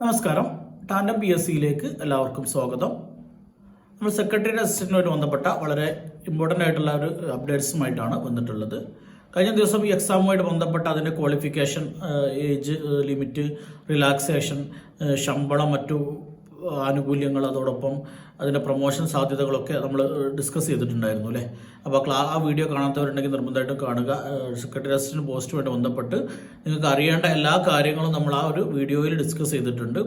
നമസ്കാരം. Tandem P S സിയിലേക്ക് എല്ലാവർക്കും സ്വാഗതം. നമ്മൾ സെക്രട്ടറി അസിസ്റ്റന്റുമായിട്ട് ബന്ധപ്പെട്ട വളരെ ഇമ്പോർട്ടന്റ് ആയിട്ടുള്ള ഒരു അപ്ഡേറ്റ്സുമായിട്ടാണ് വന്നിട്ടുള്ളത്. കഴിഞ്ഞ ദിവസം ഈ എക്സാമുമായിട്ട് ബന്ധപ്പെട്ട അതിന്റെ ക്വാളിഫിക്കേഷൻ ഏജ് ലിമിറ്റ് റിലാക്സേഷൻ ശമ്പളം മറ്റു ആനുകൂല്യങ്ങൾ അതോടൊപ്പം അതിന്റെ പ്രൊമോഷൻ സാധ്യതകളൊക്കെ നമ്മൾ ഡിസ്കസ് ചെയ്തിട്ടുണ്ടായിരുന്നു അല്ലേ? അപ്പോൾ ക്ലാ ആ വീഡിയോ കാണാത്തവരുണ്ടെങ്കിൽ നിർബന്ധമായിട്ടും കാണുക. സെക്രട്ടറി അസിസ്റ്റന്റ് പോസ്റ്റുമായിട്ട് ബന്ധപ്പെട്ട് നിങ്ങൾക്ക് അറിയേണ്ട എല്ലാ കാര്യങ്ങളും നമ്മൾ ആ ഒരു വീഡിയോയിൽ ഡിസ്കസ് ചെയ്തിട്ടുണ്ട്.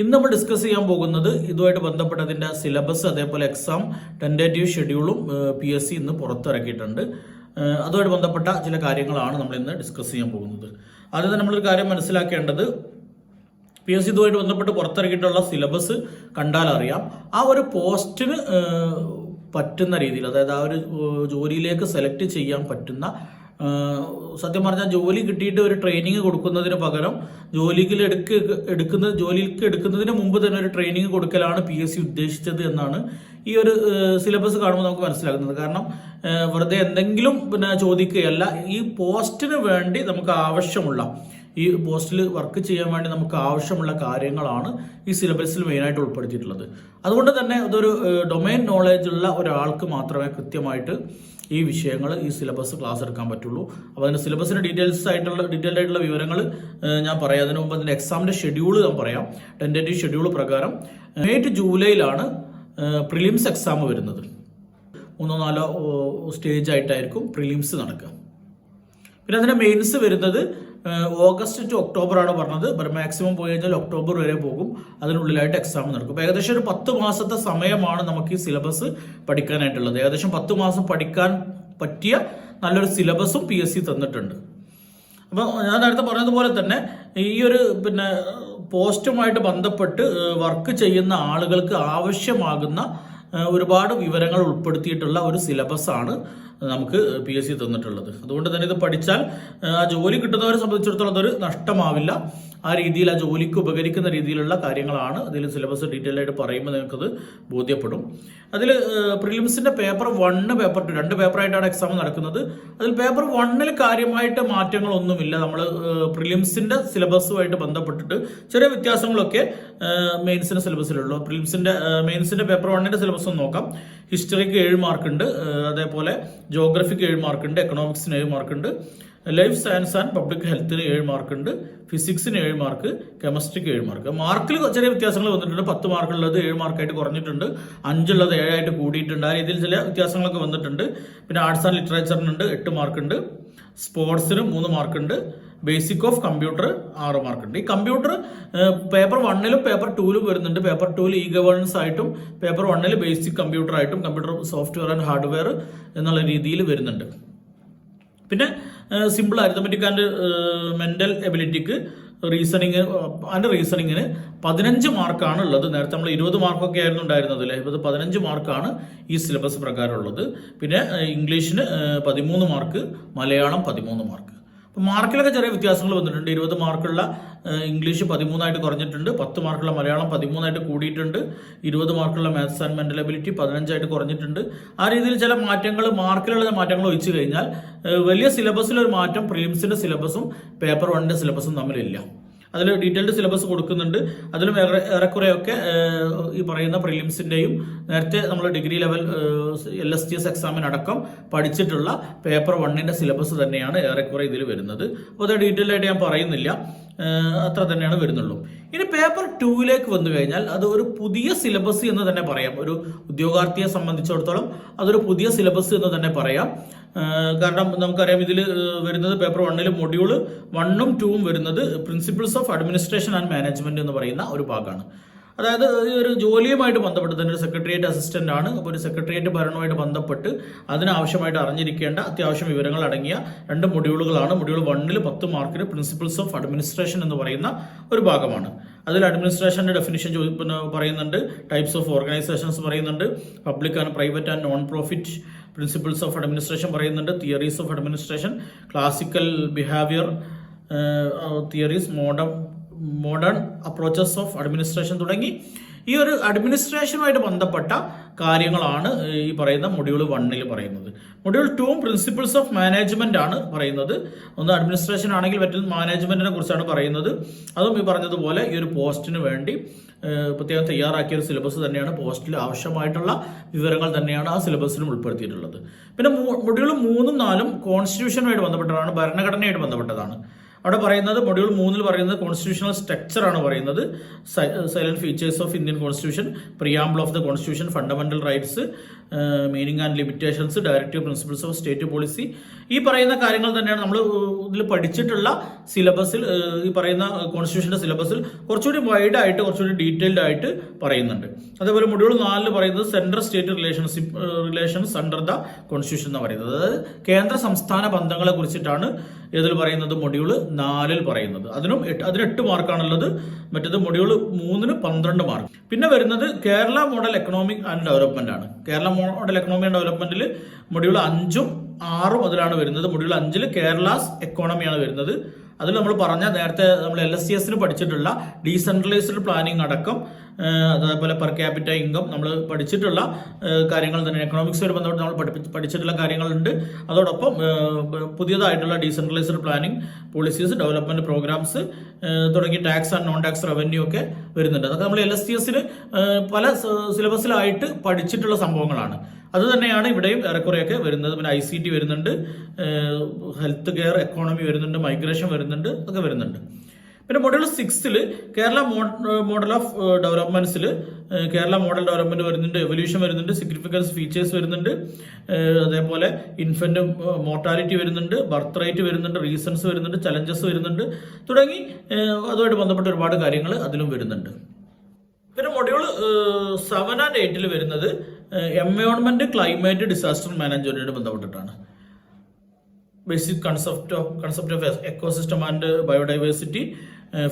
ഇന്ന് നമ്മൾ ഡിസ്കസ് ചെയ്യാൻ പോകുന്നത് ഇതുമായിട്ട് ബന്ധപ്പെട്ട അതിന്റെ സിലബസ് അതേപോലെ എക്സാം ടെന്റേറ്റീവ് ഷെഡ്യൂളും പി എസ് സി ഇന്ന് പുറത്തിറക്കിയിട്ടുണ്ട്. അതുമായിട്ട് ബന്ധപ്പെട്ട ചില കാര്യങ്ങളാണ് നമ്മൾ ഇന്ന് ഡിസ്കസ് ചെയ്യാൻ പോകുന്നത്. ആദ്യം തന്നെ നമ്മളൊരു കാര്യം മനസ്സിലാക്കേണ്ടത് പി എസ് സി ഇതുമായിട്ട് ബന്ധപ്പെട്ട് പുറത്തിറക്കിയിട്ടുള്ള സിലബസ് കണ്ടാൽ അറിയാം ആ ഒരു പോസ്റ്റിന് പറ്റുന്ന രീതിയിൽ അതായത് ആ ഒരു ജോലിയിലേക്ക് സെലക്ട് ചെയ്യാൻ പറ്റുന്ന സത്യം പറഞ്ഞാൽ ജോലി കിട്ടിയിട്ട് ഒരു ട്രെയിനിങ് കൊടുക്കുന്നതിന് പകരം ജോലിക്ക് എടുക്ക എടുക്കുന്ന ജോലിക്ക് എടുക്കുന്നതിന് മുമ്പ് തന്നെ ഒരു ട്രെയിനിങ് കൊടുക്കലാണ് പി എസ് സി ഉദ്ദേശിച്ചത് എന്നാണ് ഈ ഒരു സിലബസ് കാണുമ്പോൾ നമുക്ക് മനസ്സിലാകുന്നത്. കാരണം വെറുതെ എന്തെങ്കിലും പിന്നെ ചോദിക്കുകയല്ല ഈ പോസ്റ്റിന് വേണ്ടി നമുക്ക് ആവശ്യമുള്ള ഈ പോസ്റ്റിൽ വർക്ക് ചെയ്യാൻ വേണ്ടി നമുക്ക് ആവശ്യമുള്ള കാര്യങ്ങളാണ് ഈ സിലബസിൽ മെയിനായിട്ട് ഉൾപ്പെടുത്തിയിട്ടുള്ളത്. അതുകൊണ്ട് തന്നെ അതൊരു ഡൊമൈൻ നോളേജ് ഉള്ള ഒരാൾക്ക് മാത്രമേ കൃത്യമായിട്ട് ഈ വിഷയങ്ങൾ ഈ സിലബസ് ക്ലാസ് എടുക്കാൻ പറ്റുള്ളൂ. അപ്പോൾ അതിന്റെ സിലബസിന്റെ ഡീറ്റെയിൽസ് ആയിട്ടുള്ള ഡീറ്റെയിൽഡ് ആയിട്ടുള്ള വിവരങ്ങൾ ഞാൻ പറയാം. അതിന് മുമ്പ് അതിന്റെ എക്സാമിന്റെ ഷെഡ്യൂൾ ഞാൻ പറയാം. ടെന്റേറ്റീവ് ഷെഡ്യൂൾ പ്രകാരം ടു ജൂലൈയിലാണ് പ്രിലിംസ് എക്സാം വരുന്നത്. മൂന്നോ നാലോ സ്റ്റേജ് ആയിട്ടായിരിക്കും പ്രിലിംസ് നടക്കുക. പിന്നെ അതിന്റെ മെയിൻസ് വരുന്നത് ഓഗസ്റ്റ് ടു ഒക്ടോബർ ആണ് പറഞ്ഞത്. മാക്സിമം പോയി കഴിഞ്ഞാൽ ഒക്ടോബർ വരെ പോകും. അതിനുള്ളിലായിട്ട് എക്സാം നടക്കും. ഏകദേശം ഒരു പത്ത് മാസത്തെ സമയമാണ് നമുക്ക് ഈ സിലബസ് പഠിക്കാനായിട്ടുള്ളത്. ഏകദേശം പത്ത് മാസം പഠിക്കാൻ പറ്റിയ നല്ലൊരു സിലബസും പി എസ് സി തന്നിട്ടുണ്ട്. അപ്പോൾ ഞാൻ നേരത്തെ പറഞ്ഞതുപോലെ തന്നെ ഈ ഒരു പിന്നെ പോസ്റ്റുമായിട്ട് ബന്ധപ്പെട്ട് വർക്ക് ചെയ്യുന്ന ആളുകൾക്ക് ആവശ്യമാകുന്ന ഒരുപാട് വിവരങ്ങൾ ഉൾപ്പെടുത്തിയിട്ടുള്ള ഒരു സിലബസ് ആണ്. നമുക്ക് പി എസ് സി തന്നിട്ടുള്ളത്. അതുകൊണ്ട് തന്നെ ഇത് പഠിച്ചാൽ ആ ജോലി കിട്ടുന്നവരെ സംബന്ധിച്ചിടത്തോളം അതൊരു നഷ്ടമാവില്ല. ആ രീതിയിൽ ആ ജോലിക്ക് ഉപകരിക്കുന്ന രീതിയിലുള്ള കാര്യങ്ങളാണ് അതിൽ സിലബസ് ഡീറ്റെയിൽ ആയിട്ട് പറയുമ്പോൾ നിങ്ങൾക്കത് ബോധ്യപ്പെടും. അതിൽ പ്രിലിംസിന്റെ പേപ്പർ വണ്ണ് പേപ്പർ ടു രണ്ട് പേപ്പറായിട്ടാണ് എക്സാം നടക്കുന്നത്. അതിൽ പേപ്പർ വണ്ണിൽ കാര്യമായിട്ട് മാറ്റങ്ങളൊന്നുമില്ല. നമ്മൾ പ്രിലിംസിന്റെ സിലബസുമായിട്ട് ബന്ധപ്പെട്ടിട്ട് ചെറിയ വ്യത്യാസങ്ങളൊക്കെ മെയിൻസിന്റെ സിലബസിലുള്ളൂ പ്രിലിംസിന്റെ മെയിൻസിന്റെ പേപ്പർ വണ്ണിന്റെ സിലബസ് ഒന്ന് നോക്കാം. ഹിസ്റ്ററിക്ക് ഏഴ് മാർക്കുണ്ട് അതേപോലെ ജോഗ്രഫിക്ക് ഏഴ് മാർക്കുണ്ട് എക്കണോമിക്സിന് ഏഴ് മാർക്കുണ്ട് ലൈഫ് സയൻസ് ആൻഡ് പബ്ലിക് ഹെൽത്തിന് ഏഴ് മാർക്കുണ്ട് ഫിസിക്സിന് ഏഴ് മാർക്ക് കെമിസ്ട്രിക്ക് ഏഴ് മാർക്ക്. മാർക്കിൽ ചെറിയ വ്യത്യാസങ്ങൾ വന്നിട്ടുണ്ട്. പത്ത് മാർക്കുള്ളത് ഏഴ് മാർക്കായിട്ട് കുറഞ്ഞിട്ടുണ്ട്. അഞ്ചുള്ളത് ഏഴായിട്ട് കൂടിയിട്ടുണ്ട്. ആ രീതിയിൽ ചില വ്യത്യാസങ്ങളൊക്കെ വന്നിട്ടുണ്ട്. പിന്നെ ആർട്സ് ആൻഡ് ലിറ്ററേച്ചറിനുണ്ട് എട്ട് മാർക്കുണ്ട്. സ്പോർട്സിന് മൂന്ന് മാർക്കുണ്ട്. ബേസിക് ഓഫ് കമ്പ്യൂട്ടർ ആറ് മാർക്കുണ്ട് ഈ കമ്പ്യൂട്ടർ പേപ്പർ വണ്ണിലും പേപ്പർ ടൂലും വരുന്നുണ്ട്. പേപ്പർ ടൂൽ ഇ ഗവേണൻസ് ആയിട്ടും പേപ്പർ വണ്ണിൽ ബേസിക് കമ്പ്യൂട്ടർ ആയിട്ടും കമ്പ്യൂട്ടർ സോഫ്റ്റ്വെയർ ആൻഡ് ഹാർഡ്വെയർ എന്നുള്ള രീതിയിൽ വരുന്നുണ്ട്. പിന്നെ സിമ്പിൾ അരിത്തമെറ്റിക് ആൻഡ് മെന്റൽ എബിലിറ്റിക്ക് റീസണിങ് ആൻഡ് റീസണിങ്ങിന് പതിനഞ്ച് മാർക്കാണ് ഉള്ളത്. നേരത്തെ നമ്മൾ ഇരുപത് മാർക്കൊക്കെ ആയിരുന്നു ഉണ്ടായിരുന്നത് അല്ലേ? ഇപ്പോൾ പതിനഞ്ച് മാർക്കാണ് ഈ സിലബസ് പ്രകാരം ഉള്ളത്. പിന്നെ ഇംഗ്ലീഷിന് പതിമൂന്ന് മാർക്ക് മലയാളം പതിമൂന്ന് മാർക്ക് അപ്പോൾ മാർക്കിലൊക്കെ ചെറിയ വ്യത്യാസങ്ങൾ വന്നിട്ടുണ്ട്. ഇരുപത് മാർക്കുള്ള ഇംഗ്ലീഷ് പതിമൂന്നായിട്ട് കുറഞ്ഞിട്ടുണ്ട്. പത്ത് മാർക്കുള്ള മലയാളം പതിമൂന്നായിട്ട് കൂടിയിട്ടുണ്ട്. ഇരുപത് മാർക്കുള്ള മാത്സ് ആൻഡ് മെന്റൽ എബിലിറ്റി പതിനഞ്ചായിട്ട് കുറഞ്ഞിട്ടുണ്ട്. ആ രീതിയിൽ ചില മാറ്റങ്ങൾ മാർക്കിലുള്ള മാറ്റങ്ങൾ ഒഴിച്ചു കഴിഞ്ഞാൽ വലിയ സിലബസിലൊരു മാറ്റം പ്രീംസിന്റെ സിലബസും പേപ്പർ വണ്ണിന്റെ സിലബസും തമ്മിലില്ല. അതിൽ ഡീറ്റെയിൽഡ് സിലബസ് കൊടുക്കുന്നുണ്ട്. അതിലും ഏറെക്കുറെയൊക്കെ ഈ പറയുന്ന പ്രിലിംസിന്റെയും നേരത്തെ നമ്മൾ degree level L S T S എക്സാമിനടക്കം പഠിച്ചിട്ടുള്ള പേപ്പർ വണ്ണിന്റെ സിലബസ് തന്നെയാണ് ഏറെക്കുറെ ഇതിൽ വരുന്നത്. അപ്പോൾ അത് ഡീറ്റെയിൽ ആയിട്ട് ഞാൻ പറയുന്നില്ല. അത്ര തന്നെയാണ് വരുന്നുള്ളൂ. ഇനി പേപ്പർ ടൂവിലേക്ക് വന്നു കഴിഞ്ഞാൽ അത് ഒരു പുതിയ സിലബസ് എന്ന് തന്നെ പറയാം. ഒരു ഉദ്യോഗാർത്ഥിയെ സംബന്ധിച്ചിടത്തോളം അതൊരു പുതിയ സിലബസ് എന്ന് തന്നെ പറയാം. കാരണം നമുക്കറിയാം ഇതിൽ വരുന്നത് പേപ്പർ വണ്ണിൽ മൊഡ്യൂൾ വണ്ണും ടൂവും വരുന്നത് principles of administration and management എന്ന് പറയുന്ന ഒരു ഭാഗമാണ് അതായത് ഒരു ജോലിയുമായിട്ട് ബന്ധപ്പെട്ട് തന്നെ ഒരു സെക്രട്ടേറിയറ്റ് അസിസ്റ്റന്റ് ആണ്. അപ്പോൾ ഒരു സെക്രട്ടേറിയറ്റ് ഭരണവുമായിട്ട് ബന്ധപ്പെട്ട് അതിനാവശ്യമായിട്ട് അറിഞ്ഞിരിക്കേണ്ട അത്യാവശ്യം വിവരങ്ങൾ അടങ്ങിയ രണ്ട് മൊഡ്യൂളുകളാണ് മൊഡ്യൂൾ വണ്ണിൽ പത്ത് മാർക്കിന് പ്രിൻസിപ്പിൾസ് ഓഫ് അഡ്മിനിസ്ട്രേഷൻ എന്ന് പറയുന്ന ഒരു ഭാഗമാണ്. അതിൽ അഡ്മിനിസ്ട്രേഷന്റെ ഡെഫിനിഷൻ പറയുന്നുണ്ട്. ടൈപ്സ് ഓഫ് ഓർഗനൈസേഷൻസ് പറയുന്നുണ്ട്. Public and private and non profit principles of administration പറയുന്നുണ്ട് theories of administration classical behaviour theories modern modern approaches of administration തുടങ്ങി. ഈ ഒരു അഡ്മിനിസ്ട്രേഷനുമായിട്ട് ബന്ധപ്പെട്ട കാര്യങ്ങളാണ് ഈ പറയുന്ന മൊഡ്യൂൾ വണ്ണിൽ പറയുന്നത്. മൊഡ്യൂൾ ടൂവും പ്രിൻസിപ്പിൾസ് ഓഫ് മാനേജ്മെന്റ് ആണ് പറയുന്നത്. ഒന്ന് അഡ്മിനിസ്ട്രേഷൻ ആണെങ്കിൽ മറ്റൊന്ന് മാനേജ്മെന്റിനെ കുറിച്ചാണ് പറയുന്നത്. അതും ഈ പറഞ്ഞതുപോലെ ഈ ഒരു പോസ്റ്റിന് വേണ്ടി പ്രത്യേകം തയ്യാറാക്കിയ ഒരു സിലബസ് തന്നെയാണ് പോസ്റ്റിൽ ആവശ്യമായിട്ടുള്ള വിവരങ്ങൾ തന്നെയാണ് ആ സിലബസിലും ഉൾപ്പെടുത്തിയിട്ടുള്ളത്. പിന്നെ മൊഡ്യൂൾ മൂന്നും നാലും കോൺസ്റ്റിറ്റ്യൂഷനുമായിട്ട് ബന്ധപ്പെട്ടതാണ് ഭരണഘടനയായിട്ട് ബന്ധപ്പെട്ടതാണ്. അവിടെ പറയുന്നത് മൊഡ്യൂൾ മൂന്നിൽ പറയുന്നത് കോൺസ്റ്റിറ്റ്യൂഷണൽ സ്ട്രക്ചർ ആണ് പറയുന്നത്. Salient features of Indian constitution preamble of the constitution fundamental rights meaning and limitations directive principles of state policy ഈ പറയുന്ന കാര്യങ്ങൾ തന്നെയാണ് നമ്മൾ ഇതിൽ പഠിച്ചിട്ടുള്ള സിലബസിൽ ഈ പറയുന്ന കോൺസ്റ്റിറ്റ്യൂഷന്റെ സിലബസിൽ കുറച്ചുകൂടി വൈഡ് ആയിട്ട് കുറച്ചുകൂടി ഡീറ്റെയിൽഡ് ആയിട്ട് പറയുന്നുണ്ട്. അതേപോലെ മൊഡ്യൂൾ നാലിൽ പറയുന്നത് central state relationship relations under the constitution എന്ന് പറയുന്നത്. അതായത് കേന്ദ്ര സംസ്ഥാന ബന്ധങ്ങളെ കുറിച്ചിട്ടാണ് ഇതിൽ പറയുന്നത്? മൊഡ്യൂൾ നാലിൽ പറയുന്നത്. അതിനും എട്ട് അതിന് എട്ട് മാർക്കാണുള്ളത് മറ്റേത് മൊഡ്യൂൾ മൂന്നിന് പന്ത്രണ്ട് മാർക്ക് പിന്നെ വരുന്നത് Kerala model economic and development ആണ്. കേരള മോഡൽ എക്കണോമി ആൻഡ് ഡെവലപ്മെന്റിൽ മൊഡ്യൂൾ അഞ്ചും ആറും അതിലാണ് വരുന്നത്. മൊഡ്യൂൾ അഞ്ചിൽ കേരളാസ് എക്കോണമിയാണ് വരുന്നത്. അതിൽ നമ്മൾ പറഞ്ഞ നേരത്തെ നമ്മൾ എൽ എസ് സി എസിന് പഠിച്ചിട്ടുള്ള ഡീസെൻട്രലൈസ്ഡ് പ്ലാനിംഗ് അടക്കം അതേപോലെ പെർ ക്യാപിറ്റ ഇൻകം നമ്മൾ പഠിച്ചിട്ടുള്ള കാര്യങ്ങൾ തന്നെ. എക്കണോമിക്സുമായിട്ട് ബന്ധപ്പെട്ട് നമ്മൾ പഠിച്ചിട്ടുള്ള കാര്യങ്ങളുണ്ട്. അതോടൊപ്പം പുതിയതായിട്ടുള്ള decentralised planning policies development programmes തുടങ്ങി tax and non tax revenue ഒക്കെ വരുന്നുണ്ട്. അതൊക്കെ നമ്മൾ എൽ എസ് സി എസിന് പല സിലബസിലായിട്ട് പഠിച്ചിട്ടുള്ള സംഭവങ്ങളാണ്. അത് തന്നെയാണ് ഇവിടെയും ഏറെക്കുറെയൊക്കെ വരുന്നത്. പിന്നെ ഐ സി ടി വരുന്നുണ്ട് ഹെൽത്ത് കെയർ എക്കോണമി വരുന്നുണ്ട് മൈഗ്രേഷൻ വരുന്നുണ്ട് ഒക്കെ വരുന്നുണ്ട്. പിന്നെ മൊഡ്യൂൾ സിക്സിൽ കേരള മോഡൽ ഓഫ് ഡെവലപ്മെന്റ്സിൽ കേരള മോഡൽ ഡെവലപ്മെന്റ് വരുന്നുണ്ട് എവല്യൂഷൻ വരുന്നുണ്ട് സിഗ്നിഫിക്കൻസ് ഫീച്ചേഴ്സ് വരുന്നുണ്ട് അതേപോലെ ഇൻഫന്റ് മോർട്ടാലിറ്റി വരുന്നുണ്ട് ബർത്ത് റേറ്റ് വരുന്നുണ്ട് റീസൺസ് വരുന്നുണ്ട് ചലഞ്ചസ് വരുന്നുണ്ട് തുടങ്ങി അതുമായിട്ട് ബന്ധപ്പെട്ട ഒരുപാട് കാര്യങ്ങൾ അതിലും വരുന്നുണ്ട്. പിന്നെ മൊഡ്യൂൾ സെവൻ ആൻഡ് എയ്റ്റിൽ വരുന്നത് എൻവയോൺമെന്റ് ക്ലൈമറ്റ് ഡിസാസ്റ്റർ മാനേജ്മെന്റിന് ബന്ധപ്പെട്ടിട്ടാണ്. Basic concept of concept of ecosystem and biodiversity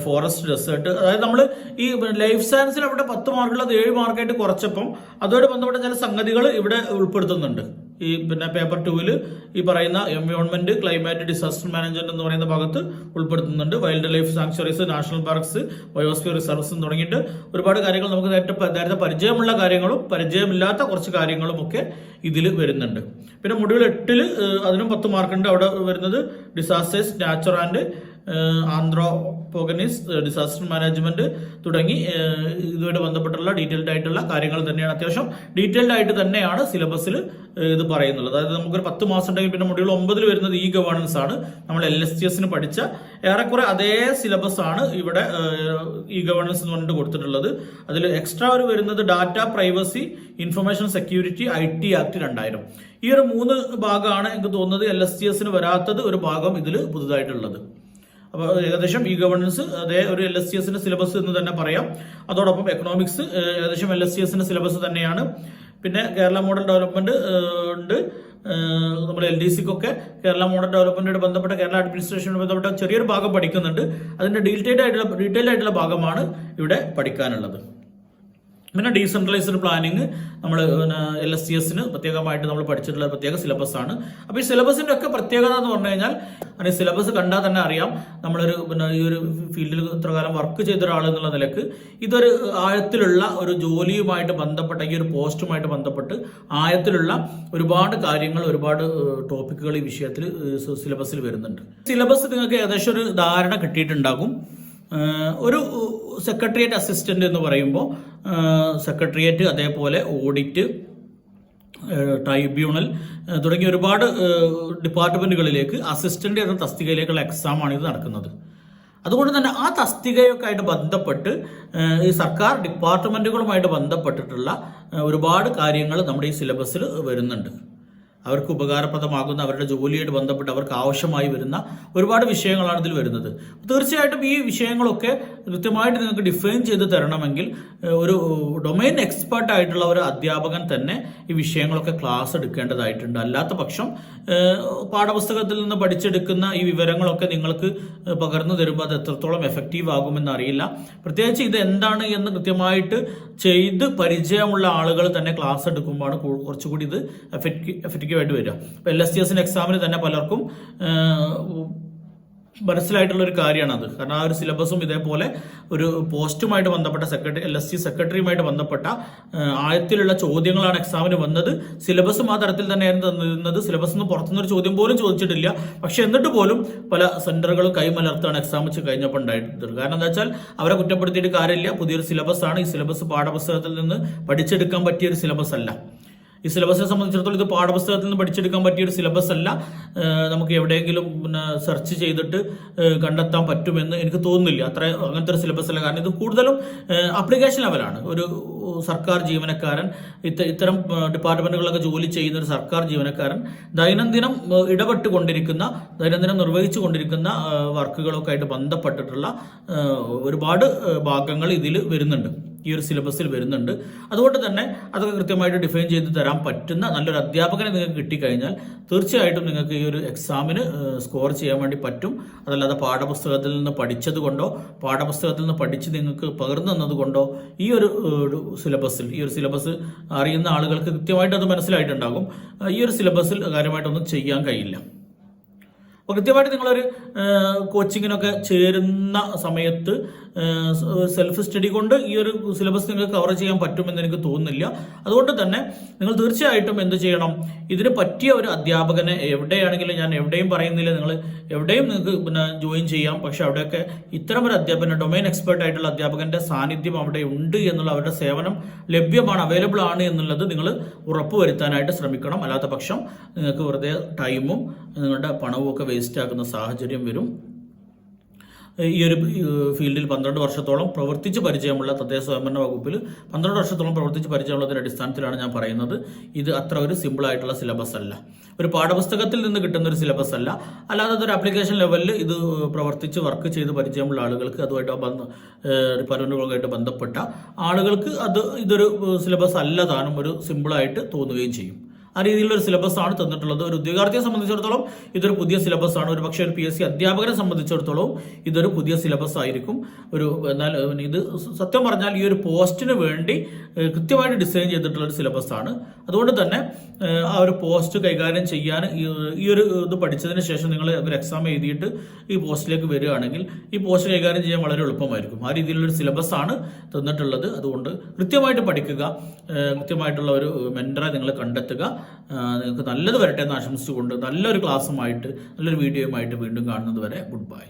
forest desert അതായത് നമ്മൾ ഈ ലൈഫ് സയൻസിൽ അവിടെ പത്ത് മാർക്കുള്ളത് ഏഴ് മാർക്കായിട്ട് കുറച്ചപ്പം അതോട് ബന്ധപ്പെട്ട ചില സംഗതികൾ ഇവിടെ ഉൾപ്പെടുത്തുന്നുണ്ട്. ഈ പിന്നെ പേപ്പർ ടൂവിൽ ഈ പറയുന്ന എൻവയോൺമെന്റ് ക്ലൈമാറ്റ് ഡിസാസ്റ്റർ മാനേജ്മെന്റ് എന്ന് പറയുന്ന ഭാഗത്ത് ഉൾപ്പെടുത്തുന്നുണ്ട്. Wildlife sanctuaries national parks biosphere reserves തുടങ്ങിയിട്ട് ഒരുപാട് കാര്യങ്ങൾ നമുക്ക് നേരത്തെ നേരത്തെ പരിചയമുള്ള കാര്യങ്ങളും പരിചയമില്ലാത്ത കുറച്ച് കാര്യങ്ങളും ഒക്കെ ഇതിൽ വരുന്നുണ്ട്. പിന്നെ മൊഡ്യൂൾ എട്ടിൽ അതിനും പത്ത് മാർക്കുണ്ട് അവിടെ വരുന്നത് disasters natural and anthropogenic disaster management തുടങ്ങി ഇതുമായിട്ട് ബന്ധപ്പെട്ടുള്ള ഡീറ്റെയിൽഡ് ആയിട്ടുള്ള കാര്യങ്ങൾ തന്നെയാണ്. അത്യാവശ്യം ഡീറ്റെയിൽഡ് ആയിട്ട് തന്നെയാണ് സിലബസിൽ ഇത് പറയുന്നുള്ളത് അതായത് നമുക്കൊരു പത്ത് മാസം ഉണ്ടെങ്കിൽ പിന്നെ മൊഡ്യൂൾ ഒമ്പതിൽ വരുന്നത് ഇ ഗവേണൻസ് ആണ്. നമ്മൾ എൽ എസ് ടി എസിന് പഠിച്ച ഏറെക്കുറെ അതേ സിലബസ് ആണ് ഇവിടെ ഇ ഗവേണൻസ് എന്ന് പറഞ്ഞിട്ട് കൊടുത്തിട്ടുള്ളത്. അതിൽ എക്സ്ട്രാ ഒരു വരുന്നത് data privacy information security I T act രണ്ടായിരം. ഈ ഒരു മൂന്ന് ഭാഗമാണ് എനിക്ക് തോന്നുന്നത് എൽ എസ് ടി എസിന് വരാത്തത് ഒരു ഭാഗം ഇതിൽ പുതുതായിട്ടുള്ളത്. അപ്പോൾ ഏകദേശം ഈ ഗവർണൻസ് അതേ ഒരു എൽ എസ് സി എസിന്റെ സിലബസ് എന്ന് തന്നെ പറയാം. അതോടൊപ്പം എക്കണോമിക്സ് ഏകദേശം എൽ എസ് സി എസിന്റെ സിലബസ് തന്നെയാണ്. പിന്നെ കേരള മോഡൽ ഡെവലപ്മെന്റ് ഉണ്ട്. നമ്മുടെ എൽ ഡി സിക്കൊക്കെ കേരള മോഡൽ ഡെവലപ്മെന്റുമായിട്ട് ബന്ധപ്പെട്ട കേരള അഡ്മിനിസ്ട്രേഷനുമായി ബന്ധപ്പെട്ട ചെറിയൊരു ഭാഗം പഠിക്കുന്നുണ്ട്. അതിന്റെ ഡീറ്റെയിൽഡ് ആയിട്ടുള്ള ഡീറ്റെയിൽഡ് ആയിട്ടുള്ള ഭാഗമാണ് ഇവിടെ പഠിക്കാനുള്ളത്. പിന്നെ ഡീസെൻട്രലൈസ്ഡ് പ്ലാനിങ് നമ്മൾ എൽ എസ് സി എസിന് പ്രത്യേകമായിട്ട് നമ്മൾ പഠിച്ചിട്ടുള്ള പ്രത്യേക സിലബസ് ആണ്. അപ്പോൾ ഈ സിലബസിന്റെ ഒക്കെ പ്രത്യേകത എന്ന് പറഞ്ഞു കഴിഞ്ഞാൽ അല്ലെങ്കിൽ സിലബസ് കണ്ടാൽ തന്നെ അറിയാം നമ്മളൊരു പിന്നെ ഈ ഒരു ഫീൽഡിൽ ഇത്ര കാലം വർക്ക് ചെയ്ത ഒരാൾ എന്നുള്ള നിലയ്ക്ക് ഇതൊരു ആഴത്തിലുള്ള ഒരു ജോലിയുമായിട്ട് ബന്ധപ്പെട്ട ഈ ഒരു പോസ്റ്റുമായിട്ട് ബന്ധപ്പെട്ട് ആഴത്തിലുള്ള ഒരുപാട് കാര്യങ്ങൾ ഒരുപാട് ടോപ്പിക്കുകൾ ഈ വിഷയത്തിൽ സിലബസിൽ വരുന്നുണ്ട്. സിലബസ് നിങ്ങൾക്ക് ഏകദേശം ഒരു ധാരണ കിട്ടിയിട്ടുണ്ടാകും. ഒരു സെക്രട്ടേറിയറ്റ് അസിസ്റ്റന്റ് എന്ന് പറയുമ്പോൾ സെക്രട്ടേറിയറ്റ് അതേപോലെ ഓഡിറ്റ് ട്രൈബ്യൂണൽ തുടങ്ങി തുടങ്ങിയ ഒരുപാട് ഡിപ്പാർട്ട്മെന്റുകളിലേക്ക് അസിസ്റ്റന്റ് എന്ന തസ്തികയിലേക്കുള്ള എക്സാമാണ് ഇത് നടക്കുന്നത്. അതുകൊണ്ട് തന്നെ ആ തസ്തികയൊക്കെ ആയിട്ട് ബന്ധപ്പെട്ട് ഈ സർക്കാർ ഡിപ്പാർട്ട്മെന്റുകളുമായിട്ട് ബന്ധപ്പെട്ടിട്ടുള്ള ഒരുപാട് കാര്യങ്ങൾ നമ്മുടെ ഈ സിലബസിൽ വരുന്നുണ്ട്. അവർക്ക് ഉപകാരപ്രദമാകുന്ന അവരുടെ ജോലിയായിട്ട് ബന്ധപ്പെട്ട് അവർക്ക് ആവശ്യമായി വരുന്ന ഒരുപാട് വിഷയങ്ങളാണ് ഇതിൽ വരുന്നത്. തീർച്ചയായിട്ടും ഈ വിഷയങ്ങളൊക്കെ കൃത്യമായിട്ട് നിങ്ങൾക്ക് ഡിഫൈൻ ചെയ്ത് തരണമെങ്കിൽ ഒരു ഡൊമൈൻ എക്സ്പേർട്ട് ആയിട്ടുള്ള ഒരു അധ്യാപകൻ തന്നെ ഈ വിഷയങ്ങളൊക്കെ ക്ലാസ് എടുക്കേണ്ടതായിട്ടുണ്ട്. അല്ലാത്ത പക്ഷം പാഠപുസ്തകത്തിൽ നിന്ന് പഠിച്ചെടുക്കുന്ന ഈ വിവരങ്ങളൊക്കെ നിങ്ങൾക്ക് പകർന്നു തരുമ്പോൾ അത് എത്രത്തോളം എഫക്റ്റീവ് ആകുമെന്ന് അറിയില്ല. പ്രത്യേകിച്ച് ഇത് എന്താണ് എന്ന് കൃത്യമായിട്ട് ചെയ്ത് പരിചയമുള്ള ആളുകൾ തന്നെ ക്ലാസ് എടുക്കുമ്പോഴാണ് കുറച്ചുകൂടി ഇത് എഫക്റ്റീവ് എഫക്റ്റീവായിട്ട് വരിക. അപ്പോൾ എൽ എസ് ടി എസിന്റെ എക്സാമിന് തന്നെ പലർക്കും മനസ്സിലായിട്ടുള്ള ഒരു കാര്യമാണ് അത് കാരണം ആ ഒരു സിലബസും ഇതേപോലെ ഒരു പോസ്റ്റുമായിട്ട് ബന്ധപ്പെട്ട സെക്രട്ടറി എൽ എസ് സി സെക്രട്ടറിയുമായിട്ട് ബന്ധപ്പെട്ട ആഴത്തിലുള്ള ചോദ്യങ്ങളാണ് എക്സാമിന് വന്നത്. സിലബസും ആ തരത്തിൽ തന്നെയായിരുന്നു തന്നിരുന്നത്. സിലബസ് നിന്ന് പുറത്തുനിന്ന് ഒരു ചോദ്യം പോലും ചോദിച്ചിട്ടില്ല. പക്ഷെ എന്നിട്ട് പോലും പല സെന്ററുകളും കൈമലർത്താണ് എക്സാം വെച്ച് കഴിഞ്ഞപ്പോൾ ഉണ്ടായിട്ടുള്ളത് കാരണം എന്താ വെച്ചാൽ അവരെ കുറ്റപ്പെടുത്തിയിട്ട് കാര്യമില്ല. പുതിയൊരു സിലബസ് ആണ് ഈ സിലബസ് പാഠപുസ്തകത്തിൽ നിന്ന് പഠിച്ചെടുക്കാൻ പറ്റിയ ഒരു സിലബസ് അല്ല ഈ സിലബസിനെ സംബന്ധിച്ചിടത്തോളം ഇത് പാഠപുസ്തകത്തിൽ നിന്ന് പഠിച്ചെടുക്കാൻ പറ്റിയ ഒരു സിലബസ് അല്ല നമുക്ക് എവിടെയെങ്കിലും പിന്നെ സെർച്ച് ചെയ്തിട്ട് കണ്ടെത്താൻ പറ്റുമെന്ന് എനിക്ക് തോന്നുന്നില്ല. അത്ര അങ്ങനത്തെ ഒരു സിലബസ് അല്ല കാരണം ഇത് കൂടുതലും അപ്ലിക്കേഷൻ ലെവലാണ് ഒരു സർക്കാർ ജീവനക്കാരൻ ഇത്ത ഇത്തരം ഡിപ്പാർട്ട്മെന്റുകളൊക്കെ ജോലി ചെയ്യുന്ന ഒരു സർക്കാർ ജീവനക്കാരൻ ദൈനംദിനം ഇടപെട്ടുകൊണ്ടിരിക്കുന്ന ദൈനംദിനം നിർവഹിച്ചു കൊണ്ടിരിക്കുന്ന വർക്കുകളൊക്കെ ആയിട്ട് ബന്ധപ്പെട്ടിട്ടുള്ള ഒരുപാട് ഭാഗങ്ങൾ ഇതിൽ വരുന്നുണ്ട്. ഈ ഒരു സിലബസിൽ വരുന്നുണ്ട്. അതുകൊണ്ട് തന്നെ അതൊക്കെ കൃത്യമായിട്ട് ഡിഫൈൻ ചെയ്ത് തരാൻ പറ്റുന്ന നല്ലൊരു അധ്യാപകനെ നിങ്ങൾക്ക് കിട്ടിക്കഴിഞ്ഞാൽ തീർച്ചയായിട്ടും നിങ്ങൾക്ക് ഈ ഒരു എക്സാമിന് സ്കോർ ചെയ്യാൻ വേണ്ടി പറ്റും. അതല്ലാതെ പാഠപുസ്തകത്തിൽ നിന്ന് പഠിച്ചത് കൊണ്ടോ പാഠപുസ്തകത്തിൽ നിന്ന് പഠിച്ച് നിങ്ങൾക്ക് പകർന്നു തന്നത് കൊണ്ടോ ഈ ഒരു സിലബസിൽ ഈ ഒരു സിലബസ് അറിയുന്ന ആളുകൾക്ക് കൃത്യമായിട്ട് അത് മനസ്സിലായിട്ടുണ്ടാകും. ഈ ഒരു സിലബസിൽ കാര്യമായിട്ടൊന്നും ചെയ്യാൻ കഴിയില്ല. അപ്പോൾ കൃത്യമായിട്ട് നിങ്ങളൊരു കോച്ചിങ്ങിനൊക്കെ ചേരുന്ന സമയത്ത് സെൽഫ് സ്റ്റഡി കൊണ്ട് ഈ ഒരു സിലബസ് നിങ്ങൾക്ക് കവർ ചെയ്യാൻ പറ്റുമെന്ന് എനിക്ക് തോന്നുന്നില്ല. അതുകൊണ്ട് തന്നെ നിങ്ങൾ തീർച്ചയായിട്ടും എന്ത് ചെയ്യണം? ഇതിന് പറ്റിയ ഒരു അധ്യാപകനെ എവിടെയാണെങ്കിലും ഞാൻ എവിടെയും പറയുന്നില്ല. നിങ്ങൾ എവിടെയും നിങ്ങൾക്ക് പിന്നെ ജോയിൻ ചെയ്യാം. പക്ഷെ അവിടെയൊക്കെ ഇത്തരം ഒരു അധ്യാപന ഡൊമൈൻ എക്സ്പെർട്ട് ആയിട്ടുള്ള അധ്യാപകന്റെ സാന്നിധ്യം അവിടെ ഉണ്ട് എന്നുള്ള അവരുടെ സേവനം ലഭ്യമാണ് അവൈലബിൾ ആണ് എന്നുള്ളത് നിങ്ങൾ ഉറപ്പുവരുത്താനായിട്ട് ശ്രമിക്കണം. അല്ലാത്ത പക്ഷം നിങ്ങൾക്ക് വെറുതെ ടൈമും നിങ്ങളുടെ പണവും ഒക്കെ വേസ്റ്റ് ആക്കുന്ന സാഹചര്യം വരും. ഈ ഒരു ഫീൽഡിൽ പന്ത്രണ്ട് വർഷത്തോളം പ്രവർത്തിച്ച് പരിചയമുള്ള തദ്ദേശ സ്വയംഭരണ വകുപ്പിൽ പന്ത്രണ്ട് വർഷത്തോളം പ്രവർത്തിച്ച് പരിചയമുള്ളതിന്റെ അടിസ്ഥാനത്തിലാണ് ഞാൻ പറയുന്നത്. ഇത് അത്ര ഒരു സിമ്പിൾ ആയിട്ടുള്ള സിലബസ് അല്ല. ഒരു പാഠപുസ്തകത്തിൽ നിന്ന് കിട്ടുന്ന ഒരു സിലബസ് അല്ല. അല്ലാതെ ഒരു ആപ്ലിക്കേഷൻ ലെവലിൽ ഇത് പ്രവർത്തിച്ച് വർക്ക് ചെയ്ത് പരിചയമുള്ള ആളുകൾക്ക് അതുമായിട്ട് ബന്ധ ഡിപ്പാർട്ട്മെന്റുകളുമായിട്ട് ബന്ധപ്പെട്ട ആളുകൾക്ക് അത് ഇതൊരു സിലബസ് അല്ല താനും ഒരു സിമ്പിളായിട്ട് തോന്നുകയും ചെയ്യും. ആ രീതിയിലുള്ള ഒരു സിലബസ് ആണ് തന്നിട്ടുള്ളത്. ഒരു ഉദ്യോഗാർത്ഥിയെ സംബന്ധിച്ചിടത്തോളം ഇതൊരു പുതിയ സിലബസ് ആണ് ഒരു പക്ഷേ ഒരു പി എസ് സി അധ്യാപകരെ സംബന്ധിച്ചിടത്തോളം ഇതൊരു പുതിയ സിലബസ് ആയിരിക്കും ഒരു എന്നാൽ ഇത് സത്യം പറഞ്ഞാൽ ഈ ഒരു പോസ്റ്റിന് വേണ്ടി കൃത്യമായിട്ട് ഡിസൈൻ ചെയ്തിട്ടുള്ള ഒരു സിലബസ് ആണ് അതുകൊണ്ട് തന്നെ ആ ഒരു പോസ്റ്റ് കൈകാര്യം ചെയ്യാൻ ഈ ഒരു ഇത് പഠിച്ചതിന് ശേഷം നിങ്ങൾ ഒരു എക്സാം എഴുതിയിട്ട് ഈ പോസ്റ്റിലേക്ക് വരികയാണെങ്കിൽ ഈ പോസ്റ്റ് കൈകാര്യം ചെയ്യാൻ വളരെ എളുപ്പമായിരിക്കും. ആ രീതിയിലുള്ള ഒരു സിലബസ് ആണ് തന്നിട്ടുള്ളത്. അതുകൊണ്ട് കൃത്യമായിട്ട് പഠിക്കുക കൃത്യമായിട്ടുള്ള ഒരു മെന്ററെ നിങ്ങൾ കണ്ടെത്തുക. നിങ്ങൾക്ക് നല്ലത് വരട്ടെ എന്ന് ആശംസിച്ചുകൊണ്ട് നല്ലൊരു ക്ലാസ്സുമായിട്ട് നല്ലൊരു വീഡിയോയുമായിട്ട് വീണ്ടും കാണുന്നത് വരെ ഗുഡ് ബൈ.